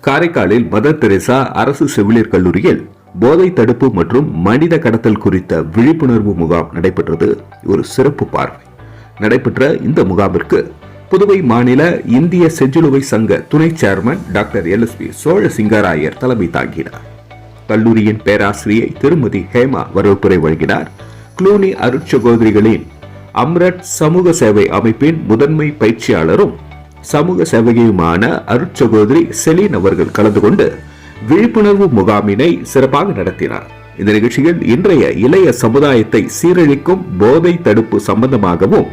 காரைக்காலில் mother Teresa அரசு செவிலியர் கல்லூரியில் போதை தடுப்பு மற்றும் மனித கடத்தல் குறித்த விழிப்புணர்வு முகாம் நடைபெற்றது. ஒரு சிறப்பு பார்வை. நடைபெற்ற இந்த முகாமிற்கு புதுவை மாநில இந்திய செஞ்சிலுவை சங்க துணை chairman doctor L. S. P. Chola Singarayar தலைமை தாங்கினார். கல்லூரியின் பேராசிரியை திருமதி ஹேமா வரவேற்புரை வழங்கினார். க்ளூனி அருட்சகோதரிகளின் அம்ரட் சமூக சேவை அமைப்பின் முதன்மை பயிற்சியாளரும் சமூக சேவகியுமான அருட்சகோதரி செலீன் அவர்கள் கலந்து கொண்டு விழிப்புணர்வு முகாமினை சிறப்பாக நடத்தினார். இந்த நிகழ்ச்சியில் இன்றைய இளைய சமுதாயத்தை சீரழிக்கும் போதை தடுப்பு சம்பந்தமாகவும்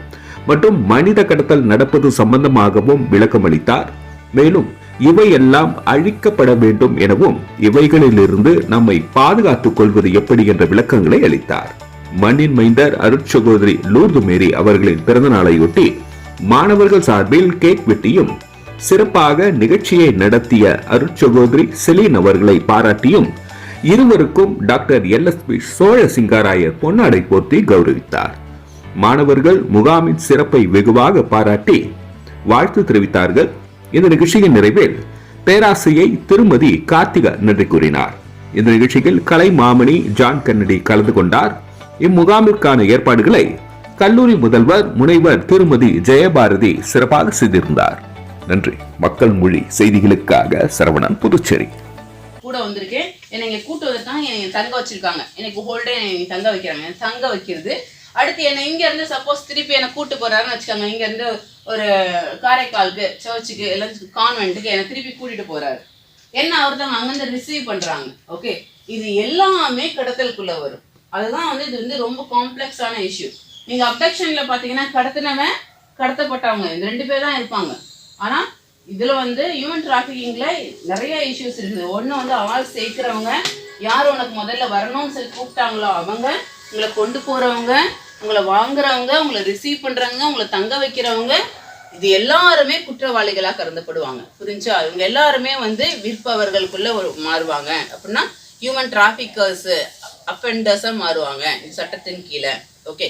மற்றும் மனித கடத்தல் நடப்பது சம்பந்தமாகவும் விளக்கமளித்தார். மேலும் இவையெல்லாம் அழிக்கப்பட வேண்டும் எனவும் இவைகளிலிருந்து நம்மை பாதுகாத்துக் கொள்வது எப்படி என்ற விளக்கங்களை அளித்தார். மண்ணின் மைந்தர் அருட்சகோதரி லூர்து மேரி அவர்களின் பிறந்த நாளையொட்டி மாணவர்கள் சார்பில் கேக் வெட்டியும் சிறப்பாக நிகழ்ச்சியை நடத்திய அருட்சகோதரி செலீன் அவர்களை பாராட்டியும் இருவருக்கும் doctor L. S. P. Chola Singarayar பொன்னாடை போர்த்தி கௌரவித்தார். மாணவர்கள் முகாமின் சிறப்பை வெகுவாக பாராட்டி வாழ்த்து தெரிவித்தார்கள். இந்த நிகழ்ச்சியின் நிறைவில் பேராசிரியை திருமதி கார்த்திகா நன்றி கூறினார். இந்த நிகழ்ச்சியில் கலை மாமணி ஜான் கன்னடி கலந்து கொண்டார். இம்முகாமிற்கான ஏற்பாடுகளை கல்லூரி முதல்வர் முனைவர் திருமதி ஜெயபாரதி சிறப்பாக செய்திருந்தார். நன்றி. மக்கள் மொழி செய்திகளுக்காக சரவணன் புதுச்சேரி. கூட வந்திருக்கேன் என்னை இங்கே கூட்டு வந்துட்டாங்க என்னை தங்க வச்சிருக்காங்க. எனக்கு ஹோல்டே என்னை தங்க வைக்கிறாங்க. தங்க வைக்கிறது. அடுத்து என்னை இங்கேருந்து சப்போஸ் திருப்பி என்னை கூட்டு போறாருன்னு வச்சுக்கோங்க. இங்கேருந்து ஒரு காரைக்காலுக்கு சர்ச்சுக்கு எல்லாம் கான்வென்ட்டுக்கு என்னை திருப்பி கூட்டிட்டு போறாரு. என்ன அவர் தான் அங்கேருந்து ரிசீவ் பண்றாங்க. ஓகே இது எல்லாமே கடத்தலுக்குள்ள வரும். அதுதான் வந்து இது வந்து ரொம்ப காம்ப்ளெக்ஸான இஷ்யூ நீங்கள் அப்டக்ஷனில் பார்த்தீங்கன்னா கடத்தினவன் கடத்தப்பட்டவங்க. இந்த ரெண்டு பேர் தான் இருப்பாங்க. ஆனால் இதில் வந்து ஹியூமன் டிராஃபிக்கிங்கில் நிறைய இஷ்யூஸ் இருக்குது ஒன்று வந்து ஆள் சேர்க்குறவங்க யார் உனக்கு முதல்ல வரணும்னு சொல்லி கூப்பிட்டாங்களோ அவங்க உங்களை கொண்டு போகிறவங்க உங்களை வாங்குறவங்க உங்களை ரிசீவ் பண்ணுறவங்க உங்களை தங்க வைக்கிறவங்க இது எல்லாருமே குற்றவாளிகளாக கருதப்படுவாங்க. புரிஞ்சா? இவங்க எல்லாருமே வந்து விற்பவர்களுக்குள்ளே ஒரு மாறுவாங்க. அப்படின்னா ஹியூமன் டிராஃபிக்கர்ஸ் அப்பெண்டர்ஸாக மாறுவாங்க. இந்த சட்டத்தின் கீழே. ஓகே